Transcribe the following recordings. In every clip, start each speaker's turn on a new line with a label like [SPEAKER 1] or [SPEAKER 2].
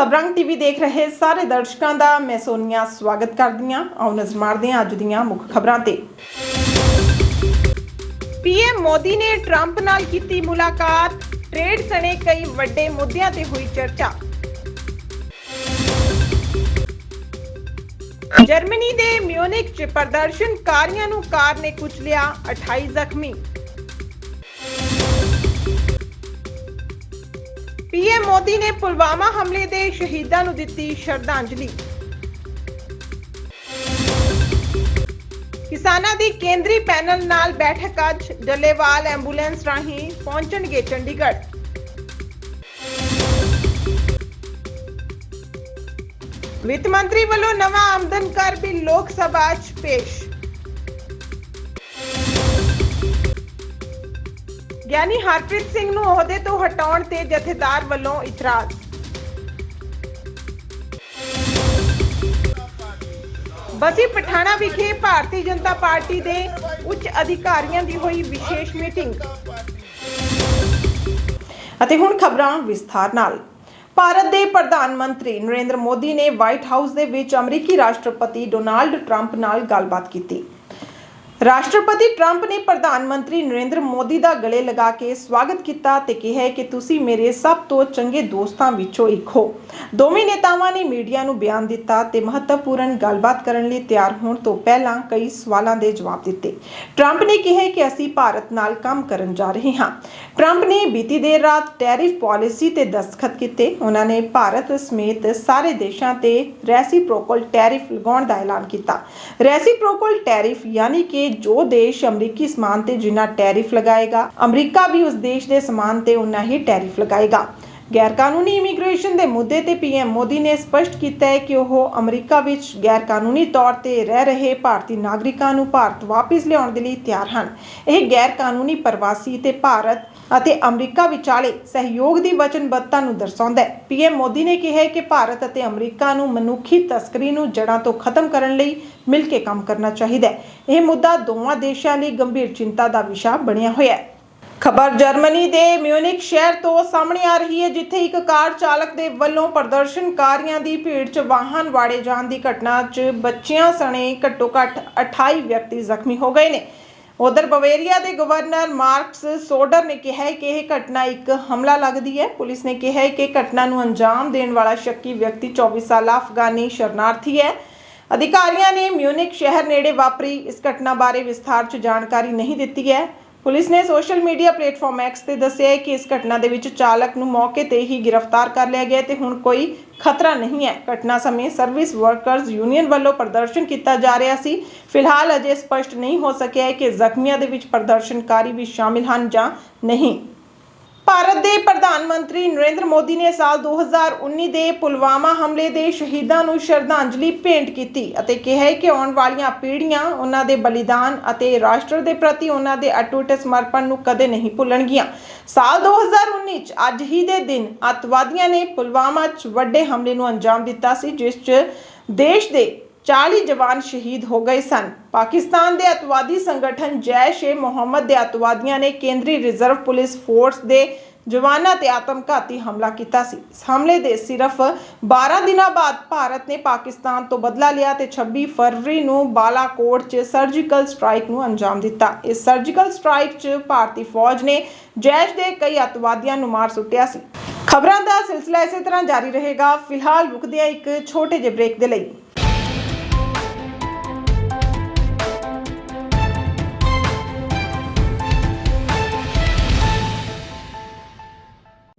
[SPEAKER 1] ਸਬਰੰਗ TV ਦੇਖ ਰਹੇ ਸਾਰੇ ਦਰਸ਼ਕਾਂ ਦਾ ਮੈਂ ਸੋਨੀਆ ਸਵਾਗਤ ਕਰਦੀ ਹਾਂ। ਆਓ ਨਜ਼ਰ ਮਾਰਦੇ ਹਾਂ ਅੱਜ ਦੀਆਂ ਮੁੱਖ ਖਬਰਾਂ ਤੇ। ਪੀਐਮ ਮੋਦੀ ਨੇ ਟਰੰਪ ਨਾਲ ਕੀਤੀ ਮੁਲਾਕਾਤ। ਟ੍ਰੇਡ ਸਣੇ ਕਈ ਵੱਡੇ ਮੁੱਦਿਆਂ ਤੇ ਹੋਈ ਚਰਚਾ। ਜਰਮਨੀ ਦੇ ਮਿਊਨਿਕ 'ਚ ਪ੍ਰਦਰਸ਼ਨਕਾਰੀਆਂ ਨੂੰ ਕਾਰ ਨੇ ਕੁਚਲਿਆ 28 ਜ਼ਖਮੀ। ਪੀਐਮ ਮੋਦੀ ਨੇ ਪੁਲਵਾਮਾ ਹਮਲੇ ਦੇ ਸ਼ਹੀਦਾਂ ਨੂੰ ਦਿੱਤੀ ਸ਼ਰਧਾਂਜਲੀ। ਕਿਸਾਨਾਂ ਦੀ ਕੇਂਦਰੀ ਪੈਨਲ ਨਾਲ ਬੈਠਕ ਅੱਜ, ਡੱਲੇਵਾਲ ਐਂਬੂਲੈਂਸ ਰਾਹੀਂ ਪਹੁੰਚਣਗੇ ਚੰਡੀਗੜ੍ਹ। ਵਿੱਤ ਮੰਤਰੀ ਵੱਲੋਂ ਨਵਾਂ ਆਮਦਨ ਕਰ ਬਿੱਲ ਲੋਕ ਸਭਾ 'ਚ ਪੇਸ਼। ਗਿਆਨੀ ਹਰਪ੍ਰੀਤ ਸਿੰਘ ਨੂੰ ਅਹੁਦੇ ਤੋਂ ਹਟਾਉਣ ਤੇ ਜਥੇਦਾਰ ਵੱਲੋਂ ਇਤਰਾਜ਼। ਬਸੀ ਪਠਾਣਾ ਵਿਖੇ ਭਾਰਤੀ ਜਨਤਾ ਪਾਰਟੀ ਦੇ ਉੱਚ ਅਧਿਕਾਰੀਆਂ ਦੀ ਹੋਈ ਵਿਸ਼ੇਸ਼ ਮੀਟਿੰਗ। ਅਤੇ ਹੁਣ ਖਬਰਾਂ ਵਿਸਥਾਰ ਨਾਲ। ਭਾਰਤ ਦੇ ਪ੍ਰਧਾਨ ਮੰਤਰੀ ਨਰਿੰਦਰ ਮੋਦੀ ਨੇ ਵਾਈਟ ਹਾਊਸ ਦੇ ਵਿੱਚ ਅਮਰੀਕੀ ਰਾਸ਼ਟਰਪਤੀ ਡੋਨਾਲਡ ਟਰੰਪ ਨਾਲ ਗੱਲਬਾਤ ਕੀਤੀ। ਰਾਸ਼ਟਰਪਤੀ ਟਰੰਪ ਨੇ ਪ੍ਰਧਾਨ ਮੰਤਰੀ ਨਰਿੰਦਰ ਮੋਦੀ ਦਾ ਗਲੇ ਲਗਾ ਕੇ ਸਵਾਗਤ ਕੀਤਾ ਤੇ ਕਿਹਾ ਕਿ ਤੁਸੀਂ ਮੇਰੇ ਸਭ ਤੋਂ ਚੰਗੇ ਦੋਸਤਾਂ ਵਿੱਚੋਂ ਇੱਕ ਹੋ। ਦੋਵੇਂ ਨੇਤਾਵਾਂ ਨੇ ਮੀਡੀਆ ਨੂੰ ਬਿਆਨ ਦਿੱਤਾ ਤੇ ਮਹੱਤਵਪੂਰਨ ਗੱਲਬਾਤ ਕਰਨ ਲਈ ਤਿਆਰ ਹੋਣ ਤੋਂ ਪਹਿਲਾਂ ਕਈ ਸਵਾਲਾਂ ਦੇ ਜਵਾਬ ਦਿੱਤੇ। ਟਰੰਪ ਨੇ ਕਿਹਾ ਕਿ ਅਸੀਂ ਭਾਰਤ ਨਾਲ ਕੰਮ ਕਰਨ ਜਾ ਰਹੇ ਹਾਂ। ਟਰੰਪ ਨੇ ਬੀਤੀ ਦੇਰ ਰਾਤ ਟੈਰਿਫ ਪਾਲਿਸੀ ਤੇ ਦਸਤਖਤ ਕੀਤੇ। ਉਹਨਾਂ ਨੇ ਭਾਰਤ ਸਮੇਤ ਸਾਰੇ ਦੇਸ਼ਾਂ ਤੇ ਰੈਸੀਪ੍ਰੋਕਲ ਟੈਰਿਫ ਲਗਾਉਣ ਦਾ ਐਲਾਨ ਕੀਤਾ। ਰੈਸੀਪ੍ਰੋਕਲ ਟੈਰਿਫ ਯਾਨੀ ਕਿ ਜੋ ਦੇਸ਼ ਅਮਰੀਕੀ ਸਮਾਨ ਤੇ ਜਿੰਨਾ ਟੈਰਿਫ ਲਗਾਏਗਾ, ਅਮਰੀਕਾ ਵੀ ਉਸ ਦੇਸ਼ ਦੇ ਸਮਾਨ ਤੇ ਉਨਾ ਹੀ ਟੈਰਿਫ ਲਗਾਏਗਾ। ਗੈਰ ਕਾਨੂੰਨੀ ਇਮੀਗ੍ਰੇਸ਼ਨ ਦੇ ਮੁੱਦੇ ਤੇ ਪੀਐਮ ਮੋਦੀ ਨੇ ਸਪਸ਼ਟ ਕੀਤਾ ਹੈ ਕਿ ਉਹ ਅਮਰੀਕਾ ਵਿੱਚ ਗੈਰ ਕਾਨੂੰਨੀ ਤੌਰ ਤੇ ਰਹਿ ਰਹੇ ਭਾਰਤੀ ਨਾਗਰਿਕਾਂ ਨੂੰ ਭਾਰਤ ਵਾਪਸ ਲਿਆਉਣ ਦੇ ਲਈ ਤਿਆਰ ਹਨ। ਇਹ ਗੈਰ ਕਾਨੂੰਨੀ ਪ੍ਰਵਾਸੀ ਤੇ ਭਾਰਤ ਅਤੇ ਅਮਰੀਕਾ ਵਿਚਾਲੇ ਸਹਿਯੋਗ ਦੀ ਵਚਨਬੱਧਤਾ ਨੂੰ ਦਰਸਾਉਂਦਾ ਹੈ। ਪੀਐਮ ਮੋਦੀ ਨੇ ਕਿਹਾ ਕਿ ਭਾਰਤ ਅਤੇ ਅਮਰੀਕਾ ਨੂੰ ਮਨੁੱਖੀ ਤਸਕਰੀ ਨੂੰ ਜੜ੍ਹਾਂ ਤੋਂ ਖਤਮ ਕਰਨ ਲਈ ਮਿਲ ਕੇ ਕੰਮ ਕਰਨਾ ਚਾਹੀਦਾ ਹੈ। ਇਹ ਮੁੱਦਾ ਦੋਵਾਂ ਦੇਸ਼ਾਂ ਲਈ ਗੰਭੀਰ ਚਿੰਤਾ ਦਾ ਵਿਸ਼ਾ ਬਣਿਆ ਹੋਇਆ ਹੈ। ਖਬਰ ਜਰਮਨੀ ਦੇ ਮਿਊਨਿਕ ਸ਼ਹਿਰ ਤੋਂ ਸਾਹਮਣੇ ਆ ਰਹੀ ਹੈ, ਜਿੱਥੇ ਇੱਕ ਕਾਰ ਚਾਲਕ ਦੇ ਵੱਲੋਂ ਪ੍ਰਦਰਸ਼ਨਕਾਰੀਆਂ ਦੀ ਭੀੜ 'ਚ ਵਾਹਨ ਵਾੜੇ ਜਾਣ ਦੀ ਘਟਨਾ 'ਚ ਬੱਚਿਆਂ ਸਣੇ ਘੱਟੋ-ਘੱਟ 28 ਵਿਅਕਤੀ ਜ਼ਖਮੀ ਹੋ ਗਏ ਨੇ। ਉਧਰ ਬਵੇਰੀਆ ਦੇ ਗਵਰਨਰ ਮਾਰਕਸ ਸੋਡਰ ਨੇ ਕਿਹਾ ਹੈ ਕਿ ਇਹ ਘਟਨਾ ਇੱਕ ਹਮਲਾ ਲੱਗਦੀ ਹੈ। ਪੁਲਿਸ ਨੇ ਕਿਹਾ ਹੈ ਕਿ ਘਟਨਾ ਨੂੰ ਅੰਜਾਮ ਦੇਣ ਵਾਲਾ ਸ਼ੱਕੀ ਵਿਅਕਤੀ 24 ਸਾਲਾ ਅਫਗਾਨੀ ਸ਼ਰਨਾਰਥੀ ਹੈ। ਅਧਿਕਾਰੀਆਂ ਨੇ ਮਿਊਨਿਕ ਸ਼ਹਿਰ ਨੇੜੇ ਵਾਪਰੀ। ਇਸ ਘਟਨਾ ਬਾਰੇ ਵਿਸਥਾਰ 'ਚ ਜਾਣਕਾਰੀ ਨਹੀਂ ਦਿੱਤੀ ਹੈ। ਪੁਲਿਸ ਨੇ ਸੋਸ਼ਲ ਮੀਡੀਆ ਪਲੇਟਫਾਰਮ ਐਕਸ ਤੇ ਦੱਸਿਆ ਹੈ ਕਿ ਇਸ ਘਟਨਾ ਦੇ ਵਿੱਚ ਚਾਲਕ ਨੂੰ ਮੌਕੇ ਤੇ ਹੀ ਗ੍ਰਿਫਤਾਰ ਕਰ ਲਿਆ ਗਿਆ ਤੇ ਹੁਣ ਕੋਈ ਖਤਰਾ ਨਹੀਂ ਹੈ। ਘਟਨਾ ਸਮੇਂ ਸਰਵਿਸ ਵਰਕਰਜ਼ ਯੂਨੀਅਨ ਵੱਲੋਂ ਪ੍ਰਦਰਸ਼ਨ ਕੀਤਾ ਜਾ ਰਿਹਾ ਸੀ। ਫਿਲਹਾਲ ਅਜੇ ਸਪਸ਼ਟ ਨਹੀਂ ਹੋ ਸਕਿਆ ਹੈ ਕਿ ਜ਼ਖਮੀਆਂ ਦੇ ਵਿੱਚ ਪ੍ਰਦਰਸ਼ਨਕਾਰੀ ਵੀ ਸ਼ਾਮਿਲ ਹਨ ਜਾਂ ਨਹੀਂ। ਭਾਰਤ ਦੇ ਪ੍ਰਧਾਨ ਮੰਤਰੀ ਨਰਿੰਦਰ ਮੋਦੀ ਨੇ ਸਾਲ 2019 ਦੇ ਪੁਲਵਾਮਾ ਹਮਲੇ ਦੇ ਸ਼ਹੀਦਾਂ ਨੂੰ ਸ਼ਰਧਾਂਜਲੀ ਭੇਂਟ ਕੀਤੀ ਅਤੇ ਕਿਹਾ ਕਿ ਆਉਣ ਵਾਲੀਆਂ ਪੀੜ੍ਹੀਆਂ ਉਹਨਾਂ ਦੇ ਬਲੀਦਾਨ ਅਤੇ ਰਾਸ਼ਟਰ ਦੇ ਪ੍ਰਤੀ ਉਹਨਾਂ ਦੇ ਅਟੁੱਟ ਸਮਰਪਣ ਨੂੰ ਕਦੇ ਨਹੀਂ ਭੁੱਲਣਗੀਆਂ। ਸਾਲ 2019 ਚ ਅੱਜ ਹੀ ਦੇ ਦਿਨ ਅੱਤਵਾਦੀਆਂ ਨੇ ਪੁਲਵਾਮਾ 'ਚ ਵੱਡੇ ਹਮਲੇ ਨੂੰ ਅੰਜਾਮ ਦਿੱਤਾ ਸੀ, ਜਿਸ 'ਚ ਦੇਸ਼ ਦੇ 40 ਜਵਾਨ ਸ਼ਹੀਦ ਹੋ ਗਏ ਸਨ। ਪਾਕਿਸਤਾਨ ਦੇ ਅਤਵਾਦੀ ਸੰਗਠਨ ਜੈਸ਼-ਏ ਮੁਹੰਮਦ ਦੇ ਅਤਵਾਦੀਆਂ ਨੇ ਕੇਂਦਰੀ ਰਿਜ਼ਰਵ ਪੁਲਿਸ ਫੋਰਸ ਦੇ ਜਵਾਨਾਂ ਤੇ ਆਤਮਘਾਤੀ ਹਮਲਾ ਕੀਤਾ ਸੀ। ਇਸ ਹਮਲੇ ਦੇ ਸਿਰਫ 12 ਦਿਨਾਂ ਬਾਅਦ ਭਾਰਤ ਨੇ ਪਾਕਿਸਤਾਨ ਤੋਂ ਬਦਲਾ ਲਿਆ ਤੇ 26 ਫਰਵਰੀ ਨੂੰ ਬਾਲਾਕੋਟ 'ਚ ਸਰਜੀਕਲ ਸਟ੍ਰਾਈਕ ਨੂੰ ਅੰਜਾਮ ਦਿੱਤਾ। ਇਸ ਸਰਜੀਕਲ ਸਟ੍ਰਾਈਕ 'ਚ ਭਾਰਤੀ ਫੌਜ ਨੇ ਜੈਸ਼ ਦੇ ਕਈ ਅਤਵਾਦੀਆਂ ਨੂੰ ਮਾਰ ਸੁੱਟਿਆ ਸੀ। ਖਬਰਾਂ ਦਾ ਸਿਲਸਿਲਾ ਇਸੇ ਤਰ੍ਹਾਂ ਜਾਰੀ ਰਹੇਗਾ। ਫਿਲਹਾਲ ਰੁਕਦੇ ਹਾਂ ਇੱਕ ਛੋਟੇ ਜਿਹੇ ਬ੍ਰੇਕ ਦੇ ਲਈ।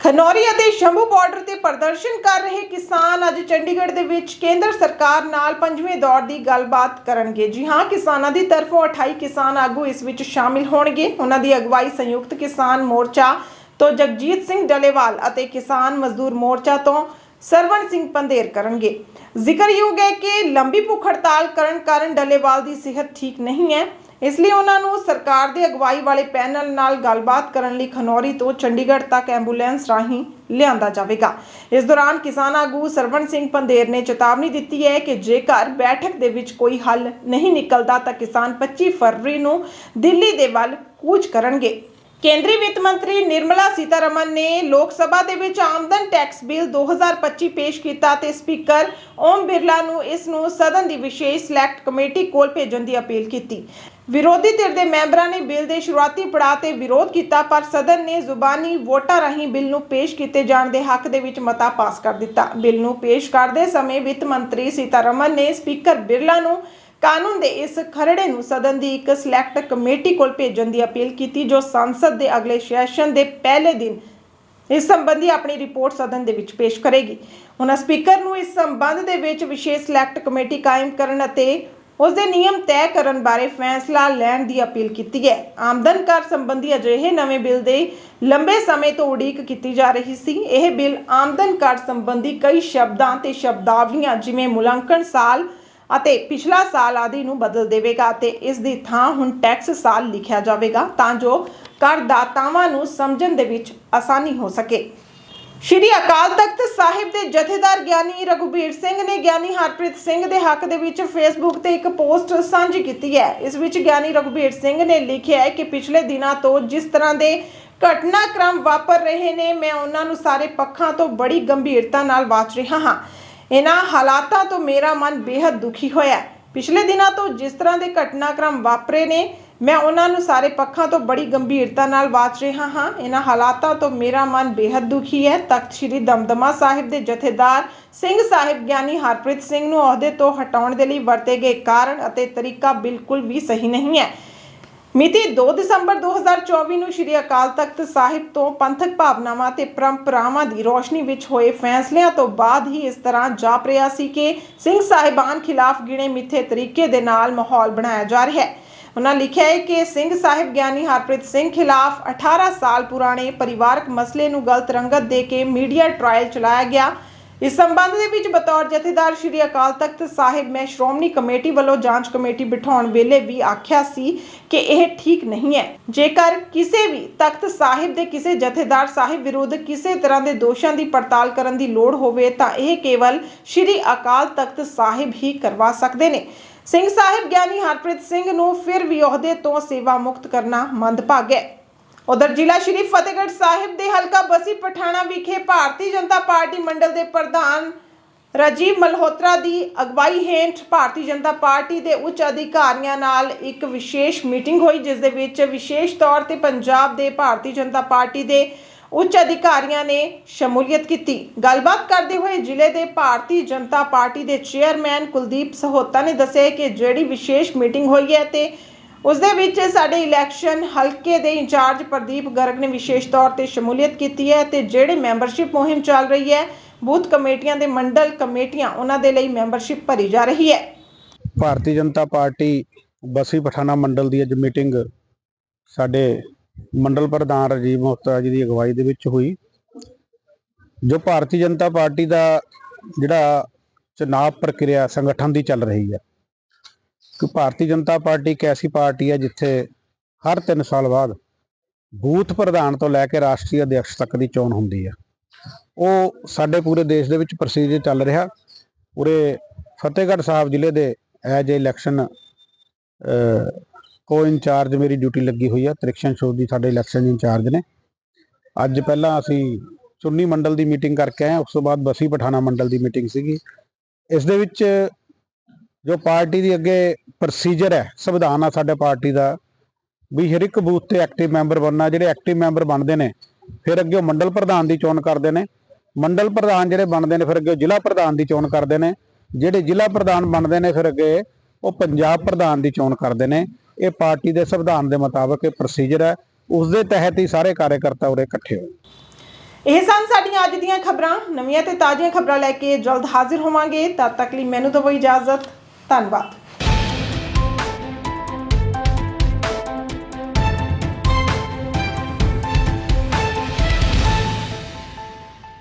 [SPEAKER 1] ਖਨੌਰੀ ਅਤੇ ਸ਼ੰਭੂ ਬਾਰਡਰ ਤੇ ਪ੍ਰਦਰਸ਼ਨ ਕਰ ਰਹੇ ਕਿਸਾਨ ਅੱਜ ਚੰਡੀਗੜ੍ਹ ਦੇ ਵਿੱਚ ਕੇਂਦਰ ਸਰਕਾਰ ਨਾਲ ਪੰਜਵੇਂ ਦੌਰ ਦੀ ਗੱਲਬਾਤ ਕਰਨਗੇ। ਜੀ ਹਾਂ, ਕਿਸਾਨਾਂ ਦੀ ਤਰਫੋਂ 28 ਕਿਸਾਨ ਆਗੂ ਇਸ ਵਿੱਚ ਸ਼ਾਮਿਲ ਹੋਣਗੇ। ਉਹਨਾਂ ਦੀ ਅਗਵਾਈ ਸੰਯੁਕਤ ਕਿਸਾਨ ਮੋਰਚਾ ਤੋਂ ਜਗਜੀਤ ਸਿੰਘ ਡਲੇਵਾਲ ਅਤੇ ਕਿਸਾਨ ਮਜ਼ਦੂਰ ਮੋਰਚਾ ਤੋਂ ਸਰਵਣ ਸਿੰਘ ਪੰਦੇਰ ਕਰਨਗੇ। ਜ਼ਿਕਰਯੋਗ ਹੈ ਕਿ ਲੰਬੀ ਭੁੱਖ ਹੜਤਾਲ ਕਰਨ ਕਾਰਨ ਡਲੇਵਾਲ ਦੀ ਸਿਹਤ ਠੀਕ ਨਹੀਂ ਹੈ। ਇਸ ਲਈ ਉਹਨਾਂ ਨੂੰ ਸਰਕਾਰ ਦੇ ਅਗਵਾਈ ਵਾਲੇ ਪੈਨਲ ਨਾਲ ਗੱਲਬਾਤ ਕਰਨ ਲਈ ਖਨੌਰੀ ਤੋਂ ਚੰਡੀਗੜ੍ਹ ਤੱਕ ਐਂਬੂਲੈਂਸ ਰਾਹੀਂ ਲਿਆਂਦਾ ਜਾਵੇਗਾ। ਇਸ ਦੌਰਾਨ ਕਿਸਾਨ ਆਗੂ ਸਰਵਣ ਸਿੰਘ ਪੰਦੇਰ ਨੇ ਚੇਤਾਵਨੀ ਦਿੱਤੀ ਹੈ ਕਿ ਜੇਕਰ ਬੈਠਕ ਦੇ ਵਿੱਚ ਕੋਈ ਹੱਲ ਨਹੀਂ ਨਿਕਲਦਾ ਤਾਂ ਕਿਸਾਨ 25 ਫਰਵਰੀ ਨੂੰ ਦਿੱਲੀ ਦੇ ਵੱਲ ਕੂਚ ਕਰਨਗੇ। ਕੇਂਦਰੀ ਵਿੱਤ ਮੰਤਰੀ ਨਿਰਮਲਾ ਸੀਤਾਰਮਨ ਨੇ ਲੋਕ ਸਭਾ ਦੇ ਵਿੱਚ ਆਮਦਨ ਟੈਕਸ ਬਿੱਲ 2025 ਪੇਸ਼ ਕੀਤਾ ਤੇ ਸਪੀਕਰ ਓਮ ਬਿਰਲਾ ਨੂੰ ਇਸ ਨੂੰ ਸਦਨ ਦੀ ਵਿਸ਼ੇਸ਼ ਸਿਲੈਕਟ ਕਮੇਟੀ ਕੋਲ ਭੇਜਣ ਦੀ ਅਪੀਲ ਕੀਤੀ। ਵਿਰੋਧੀ ਧਿਰ ਦੇ ਮੈਂਬਰਾਂ ਨੇ ਬਿੱਲ ਦੇ ਸ਼ੁਰੂਆਤੀ ਪੜਾਅ ਤੇ ਵਿਰੋਧ ਕੀਤਾ, ਪਰ ਸਦਨ ਨੇ ਜ਼ੁਬਾਨੀ ਵੋਟਾਂ ਰਾਹੀਂ ਬਿੱਲ ਨੂੰ ਪੇਸ਼ ਕੀਤੇ ਜਾਣ ਦੇ ਹੱਕ ਦੇ ਵਿੱਚ ਮਤਾ ਪਾਸ ਕਰ ਦਿੱਤਾ। ਬਿੱਲ ਨੂੰ ਪੇਸ਼ ਕਰਦੇ ਸਮੇਂ ਵਿੱਤ ਮੰਤਰੀ ਸੀਤਾਰਮਨ ਨੇ ਸਪੀਕਰ ਬਿਰਲਾ ਨੂੰ ਕਾਨੂੰਨ ਦੇ ਇਸ ਖਰੜੇ ਨੂੰ ਸਦਨ ਦੀ ਇੱਕ ਸਿਲੈਕਟ ਕਮੇਟੀ ਕੋਲ ਭੇਜਣ ਦੀ ਅਪੀਲ ਕੀਤੀ, ਜੋ ਸੰਸਦ ਦੇ ਅਗਲੇ ਸੈਸ਼ਨ ਦੇ ਪਹਿਲੇ ਦਿਨ ਇਸ ਸੰਬੰਧੀ ਆਪਣੀ ਰਿਪੋਰਟ ਸਦਨ ਦੇ ਵਿੱਚ ਪੇਸ਼ ਕਰੇਗੀ। ਉਹਨਾਂ ਸਪੀਕਰ ਨੂੰ ਇਸ ਸੰਬੰਧ ਦੇ ਵਿੱਚ ਵਿਸ਼ੇਸ਼ ਸਿਲੈਕਟ ਕਮੇਟੀ ਕਾਇਮ ਕਰਨ ਅਤੇ ਉਸ ਦੇ ਨਿਯਮ ਤੈਅ ਕਰਨ ਬਾਰੇ ਫੈਸਲਾ ਲੈਣ ਦੀ ਅਪੀਲ ਕੀਤੀ ਹੈ। ਆਮਦਨ ਕਰ ਸੰਬੰਧੀ ਅਜਿਹੇ ਨਵੇਂ ਬਿੱਲ ਦੇ ਲੰਬੇ ਸਮੇਂ ਤੋਂ ਉਡੀਕ ਕੀਤੀ ਜਾ ਰਹੀ ਸੀ। ਇਹ ਬਿੱਲ ਆਮਦਨ ਕਰ ਸੰਬੰਧੀ ਕਈ ਸ਼ਬਦਾਂ ਤੇ ਸ਼ਬਦਾਵਲੀਆਂ, ਜਿਵੇਂ ਮੁਲਾਂਕਣ ਸਾਲ ਅਤੇ ਪਿਛਲਾ ਸਾਲ ਆਦਿ ਨੂੰ ਬਦਲ ਦੇਵੇਗਾ ਅਤੇ ਇਸ ਦੀ ਥਾਂ ਹੁਣ ਟੈਕਸ ਸਾਲ ਲਿਖਿਆ ਜਾਵੇਗਾ ਤਾਂ ਜੋ ਕਰਦਾਤਾਵਾਂ ਨੂੰ ਸਮਝਣ ਦੇ ਵਿੱਚ ਆਸਾਨੀ ਹੋ ਸਕੇ। ਸ਼੍ਰੀ ਅਕਾਲ ਤਖਤ ਸਾਹਿਬ ਦੇ ਜਥੇਦਾਰ ਗਿਆਨੀ ਰਘੁਬੀਰ ਸਿੰਘ ਨੇ ਗਿਆਨੀ ਹਰਪ੍ਰੀਤ ਸਿੰਘ ਦੇ ਹੱਕ ਦੇ ਵਿੱਚ ਫੇਸਬੁੱਕ ਤੇ ਇੱਕ ਪੋਸਟ ਸਾਂਝੀ ਕੀਤੀ ਹੈ। ਇਸ ਵਿੱਚ ਗਿਆਨੀ ਰਘੁਬੀਰ ਸਿੰਘ ਨੇ ਲਿਖਿਆ ਹੈ ਕਿ ਪਿਛਲੇ ਦਿਨਾਂ ਤੋਂ ਜਿਸ ਤਰ੍ਹਾਂ ਦੇ ਘਟਨਾਕ੍ਰਮ ਵਾਪਰ ਰਹੇ ਨੇ, ਮੈਂ ਉਹਨਾਂ ਨੂੰ ਸਾਰੇ ਪੱਖਾਂ ਤੋਂ ਬੜੀ ਗੰਭੀਰਤਾ ਨਾਲ ਵਾਚ ਰਿਹਾ ਹਾਂ। ਇਹਨਾਂ ਹਾਲਾਤਾਂ ਤੋਂ ਮੇਰਾ ਮਨ ਬੇहद ਦੁਖੀ ਹੋਇਆ ਪਿਛਲੇ ਦਿਨਾਂ ਤੋਂ ਜਿਸ ਤਰ੍ਹਾਂ ਦੇ ਘਟਨਾਕ੍ਰਮ ਵਾਪਰੇ ਨੇ, ਮੈਂ ਉਹਨਾਂ ਨੂੰ ਸਾਰੇ ਪੱਖਾਂ ਤੋਂ ਬੜੀ ਗੰਭੀਰਤਾ ਨਾਲ ਵਾਚ ਰਿਹਾ ਹਾਂ। ਇਹਨਾਂ ਹਾਲਾਤਾਂ ਤੋਂ ਮੇਰਾ ਮਨ ਬੇहद ਦੁਖੀ ਹੈ। ਤਖਤ ਸ੍ਰੀ ਦਮਦਮਾ ਸਾਹਿਬ ਦੇ ਜਥੇਦਾਰ ਸਿੰਘ ਸਾਹਿਬ ਗਿਆਨੀ ਹਰਪ੍ਰੀਤ ਸਿੰਘ ਨੂੰ ਅਹੁਦੇ ਤੋਂ ਹਟਾਉਣ ਦੇ ਲਈ ਵਰਤੇ ਗਏ ਕਾਰਨ ਅਤੇ ਤਰੀਕਾ ਬਿਲਕੁਲ ਵੀ ਸਹੀ ਨਹੀਂ ਹੈ। ਮਿਤੀ 2 ਦਸੰਬਰ 2024 ਨੂੰ ਸ਼੍ਰੀ ਅਕਾਲ ਤਖਤ ਸਾਹਿਬ ਤੋਂ ਪੰਥਕ ਭਾਵਨਾਵਾਂ ਤੇ ਪਰੰਪਰਾਵਾਂ ਦੀ ਰੋਸ਼ਨੀ ਵਿੱਚ ਹੋਏ ਫੈਸਲਿਆਂ ਤੋਂ ਬਾਅਦ ਹੀ ਇਸ ਤਰ੍ਹਾਂ ਜਾਪ ਰਿਹਾ ਸੀ ਕਿ ਸਿੰਘ ਸਾਹਿਬਾਨ ਖਿਲਾਫ ਗਿਣੇ ਮਿੱਥੇ ਤਰੀਕੇ ਦੇ ਨਾਲ ਮਾਹੌਲ ਬਣਾਇਆ ਜਾ ਰਿਹਾ ਹੈ। ਉਹਨਾਂ ਲਿਖਿਆ ਹੈ ਕਿ ਸਿੰਘ ਸਾਹਿਬ ਗਿਆਨੀ ਹਰਪ੍ਰੀਤ ਸਿੰਘ ਖਿਲਾਫ 18 ਸਾਲ ਪੁਰਾਣੇ ਪਰਿਵਾਰਕ ਮਸਲੇ ਨੂੰ ਗਲਤ ਰੰਗਤ ਦੇ ਕੇ ਮੀਡੀਆ ਟ੍ਰਾਇਲ ਚਲਾਇਆ ਗਿਆ। ਇਸ ਸੰਬੰਧ ਦੇ ਵਿੱਚ ਬਤੌਰ ਜਥੇਦਾਰ ਸ਼੍ਰੀ ਅਕਾਲ ਤਖਤ ਸਾਹਿਬ ਮੈਂ ਸ਼੍ਰੋਮਣੀ ਕਮੇਟੀ ਵੱਲੋਂ ਜਾਂਚ ਕਮੇਟੀ ਬਿਠਾਉਣ ਵੇਲੇ ਵੀ ਆਖਿਆ ਸੀ ਕਿ ਇਹ ਠੀਕ ਨਹੀਂ ਹੈ। ਜੇਕਰ ਕਿਸੇ ਵੀ ਤਖਤ ਸਾਹਿਬ ਦੇ ਕਿਸੇ ਜਥੇਦਾਰ ਸਾਹਿਬ ਵਿਰੁੱਧ ਕਿਸੇ ਤਰ੍ਹਾਂ ਦੇ ਦੋਸ਼ਾਂ ਦੀ ਪੜਤਾਲ ਕਰਨ ਦੀ ਲੋੜ ਹੋਵੇ ਤਾਂ ਇਹ ਕੇਵਲ ਸ਼੍ਰੀ ਅਕਾਲ ਤਖਤ ਸਾਹਿਬ ਹੀ ਕਰਵਾ ਸਕਦੇ ਨੇ। ਸਿੰਘ ਸਾਹਿਬ ਗਿਆਨੀ ਹਰਪ੍ਰੀਤ ਸਿੰਘ ਨੂੰ ਫਿਰ ਵੀ ਅਹੁਦੇ ਤੋਂ ਸੇਵਾ ਮੁਕਤ ਕਰਨਾ ਮੰਦਭਾਗਾ ਹੈ। ਉਧਰ ਜ਼ਿਲ੍ਹਾ ਸ਼੍ਰੀ ਫਤਿਹਗੜ੍ਹ ਸਾਹਿਬ ਦੇ ਹਲਕਾ ਬਸੀ ਪਠਾਣਾ ਵਿਖੇ ਭਾਰਤੀ ਜਨਤਾ ਪਾਰਟੀ ਮੰਡਲ ਦੇ ਪ੍ਰਧਾਨ ਰਾਜੀਵ ਮਲਹੋਤਰਾ ਦੀ ਅਗਵਾਈ ਹੇਠ ਭਾਰਤੀ ਜਨਤਾ ਪਾਰਟੀ ਦੇ ਉੱਚ ਅਧਿਕਾਰੀਆਂ ਨਾਲ ਇੱਕ ਵਿਸ਼ੇਸ਼ ਮੀਟਿੰਗ ਹੋਈ, ਜਿਸ ਦੇ ਵਿੱਚ ਵਿਸ਼ੇਸ਼ ਤੌਰ ਤੇ ਪੰਜਾਬ ਦੇ ਭਾਰਤੀ ਜਨਤਾ ਪਾਰਟੀ ਦੇ ਉੱਚ ਅਧਿਕਾਰੀਆਂ ਨੇ ਸ਼ਮੂਲੀਅਤ ਕੀਤੀ। ਗੱਲਬਾਤ ਕਰਦੇ ਹੋਏ ਜ਼ਿਲ੍ਹੇ ਦੇ ਭਾਰਤੀ ਜਨਤਾ ਪਾਰਟੀ ਦੇ ਚੇਅਰਮੈਨ ਕੁਲਦੀਪ ਸਹੋਤਾ ਨੇ ਦੱਸਿਆ ਕਿ ਜਿਹੜੀ ਵਿਸ਼ੇਸ਼ ਮੀਟਿੰਗ ਹੋਈ ਹੈ ਤੇ ਉਸ ਦੇ ਵਿੱਚ ਸਾਡੇ ਇਲੈਕਸ਼ਨ ਹਲਕੇ ਦੇ ਇੰਚਾਰਜ ਪ੍ਰਦੀਪ ਗਰਗ ਨੇ ਵਿਸ਼ੇਸ਼ ਤੌਰ ਤੇ ਸ਼ਮੂਲੀਅਤ ਕੀਤੀ ਹੈ ਤੇ ਜਿਹੜੇ ਮੈਂਬਰਸ਼ਿਪ ਮੁਹਿੰਮ ਚੱਲ ਰਹੀ ਹੈ, ਬੂਥ ਕਮੇਟੀਆਂ ਦੇ ਮੰਡਲ ਕਮੇਟੀਆਂ ਉਹਨਾਂ ਦੇ ਲਈ ਮੈਂਬਰਸ਼ਿਪ ਭਰੀ ਜਾ ਰਹੀ ਹੈ।
[SPEAKER 2] ਭਾਰਤੀ ਜਨਤਾ ਪਾਰਟੀ ਬਸੀ ਪਠਾਣਾ ਮੰਡਲ ਦੀ ਅੱਜ ਮੀਟਿੰਗ ਸਾਡੇ ਮੰਡਲ ਪ੍ਰਧਾਨ ਰਾਜੀਵ ਮੋਹਤਰਾ ਜੀ ਦੀ ਅਗਵਾਈ ਦੇ ਵਿੱਚ ਹੋਈ। ਜੋ ਭਾਰਤੀ ਜਨਤਾ ਪਾਰਟੀ ਦਾ ਜਿਹੜਾ ਚੁਣਾਵ ਪ੍ਰਕਿਰਿਆ ਸੰਗਠਨ ਦੀ ਚੱਲ ਰਹੀ ਹੈ ਕਿ ਭਾਰਤੀ ਜਨਤਾ ਪਾਰਟੀ ਇੱਕ ਐਸੀ ਪਾਰਟੀ ਹੈ ਜਿੱਥੇ ਹਰ 3 ਸਾਲ ਬਾਅਦ ਬੂਥ ਪ੍ਰਧਾਨ ਤੋਂ ਲੈ ਕੇ ਰਾਸ਼ਟਰੀ ਅਧਿਕਸ਼ ਤੱਕ ਦੀ ਚੋਣ ਹੁੰਦੀ ਹੈ। ਉਹ ਸਾਡੇ ਪੂਰੇ ਦੇਸ਼ ਦੇ ਵਿੱਚ ਪ੍ਰੋਸੀਜਰ ਚੱਲ ਰਿਹਾ। ਪੂਰੇ ਫਤਿਹਗੜ੍ਹ ਸਾਹਿਬ ਜ਼ਿਲ੍ਹੇ ਦੇ ਐਜ ਇਲੈਕਸ਼ਨ ਕੋ ਇੰਚਾਰਜ ਮੇਰੀ ਡਿਊਟੀ ਲੱਗੀ ਹੋਈ ਹੈ। ਤ੍ਰਿਕਸ਼ਨ ਸ਼ੋਧ ਦੀ ਸਾਡੇ ਇਲੈਕਸ਼ਨ ਇੰਚਾਰਜ ਨੇ। ਅੱਜ ਪਹਿਲਾਂ ਅਸੀਂ ਚੁੰਨੀ ਮੰਡਲ ਦੀ ਮੀਟਿੰਗ ਕਰਕੇ ਆਏ ਉਸ ਤੋਂ ਬਾਅਦ ਬਸੀ ਪਠਾਣਾ ਮੰਡਲ ਦੀ ਮੀਟਿੰਗ ਸੀਗੀ। ਇਸ ਦੇ ਵਿੱਚ ਜੋ ਪਾਰਟੀ ਦੀ ਅੱਗੇ ਪ੍ਰੋਸੀਜਰ ਹੈ, ਸੰਵਿਧਾਨ ਆ ਸਾਡੇ ਪਾਰਟੀ ਦਾ, ਵੀ ਹਰ ਇੱਕ ਬੂਥ ਤੇ ਐਕਟਿਵ ਮੈਂਬਰ ਬਣਨਾ, ਜਿਹੜੇ ਐਕਟਿਵ ਮੈਂਬਰ ਬਣਦੇ ਨੇ, ਫਿਰ ਅੱਗੇ ਉਹ ਮੰਡਲ ਪ੍ਰਧਾਨ ਦੀ ਚੋਣ ਕਰਦੇ ਨੇ। ਮੰਡਲ ਪ੍ਰਧਾਨ ਜਿਹੜੇ ਬਣਦੇ ਨੇ, ਫਿਰ ਅੱਗੇ ਜ਼ਿਲ੍ਹਾ ਪ੍ਰਧਾਨ ਦੀ ਚੋਣ ਕਰਦੇ ਨੇ। ਜਿਹੜੇ ਜ਼ਿਲ੍ਹਾ ਪ੍ਰਧਾਨ ਬਣਦੇ ਨੇ, ਫਿਰ ਅੱਗੇ ਉਹ ਪੰਜਾਬ ਪ੍ਰਧਾਨ ਦੀ ਚੋਣ ਕਰਦੇ ਨੇ। ਇਹ ਪਾਰਟੀ ਦੇ ਸੰਵਿਧਾਨ ਦੇ ਮੁਤਾਬਕ ਇਹ ਪ੍ਰੋਸੀਜਰ ਹੈ। ਉਸ ਦੇ ਤਹਿਤ ਹੀ ਸਾਰੇ ਕਾਰਜਕਰਤਾ ਉਰੇ ਇਕੱਠੇ ਹੋਏ।
[SPEAKER 1] ਇਹ ਸਨ ਸਾਡੀਆਂ ਅੱਜ ਦੀਆਂ ਖਬਰਾਂ। ਨਵੀਆਂ ਤੇ ਤਾਜ਼ੀਆਂ ਖਬਰਾਂ ਲੈ ਕੇ ਜਲਦ ਹਾਜ਼ਰ ਹੋਵਾਂਗੇ। ਤਦ ਤੱਕ ਲਈ ਮੈਨੂੰ ਦਿਓ ਇਜਾਜ਼ਤ। ਧੰਨਵਾਦ।